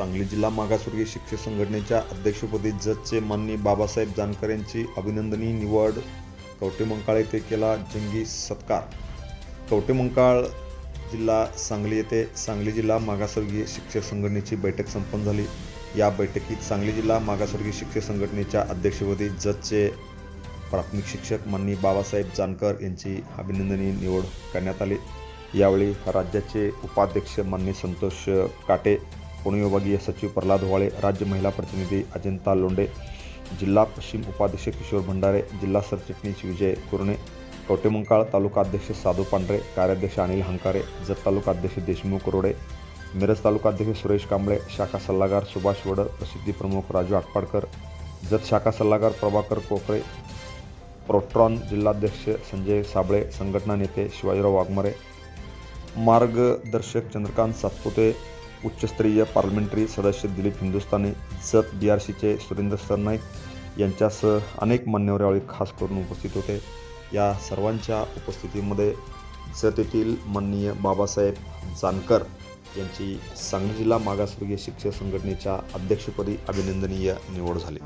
सांगली जिल्हा मागासवर्गीय शिक्षक संघटनेच्या अध्यक्षपदी जजचे माननी बाबासाहेब जानकर यांची अभिनंदनी. निवड कवटेमंकाळ येथे केला जंगी सत्कार. कवटेमंकाळ जिल्हा सांगली येथे सांगली जिल्हा मागासवर्गीय शिक्षक संघटनेची बैठक संपन्न झाली. या बैठकीत सांगली जिल्हा मागासवर्गीय शिक्षक संघटनेच्या अध्यक्षपदी जजचे प्राथमिक शिक्षक माननी बाबासाहेब जानकर यांची अभिनंदनी निवड करण्यात आली. यावेळी राज्याचे उपाध्यक्ष माननी संतोष काटे पुणे विभागीय सचिव प्रल्हाद वाळे राज्य महिला प्रतिनिधी अजिंता लोंडे जिल्हा पश्चिम उपाध्यक्ष किशोर भंडारे जिल्हा सरचिटणीस विजय कुरणे कवटेमंकाळ तालुका अध्यक्ष साधू पांढरे कार्याध्यक्ष अनिल हंकारे जत तालुका अध्यक्ष देशमुख रोडे मिरज तालुका अध्यक्ष सुरेश कांबळे शाखा सल्लागार सुभाष वड प्रसिद्धी प्रमुख राजू आटपाडकर जत शाखा सल्लागार प्रभाकर कोकरे प्रोट्रॉन जिल्हाध्यक्ष संजय साबळे संघटना नेते शिवाजीराव वाघमारे मार्गदर्शक चंद्रकांत सातपुते उच्चस्तरीय पार्लमेंटरी सदस्य दिलीप हिंदुस्थानी जत बी आर सीचे सुरेंद्र सरनाईक यांच्यासह अनेक मान्यवर यावेळी खास करून उपस्थित होते. या सर्वांच्या उपस्थितीमध्ये जत येथील माननीय बाबासाहेब जानकर यांची सांगली जिल्हा मागासवर्गीय शिक्षक संघटनेच्या अध्यक्षपदी अभिनंदनीय निवड झाली.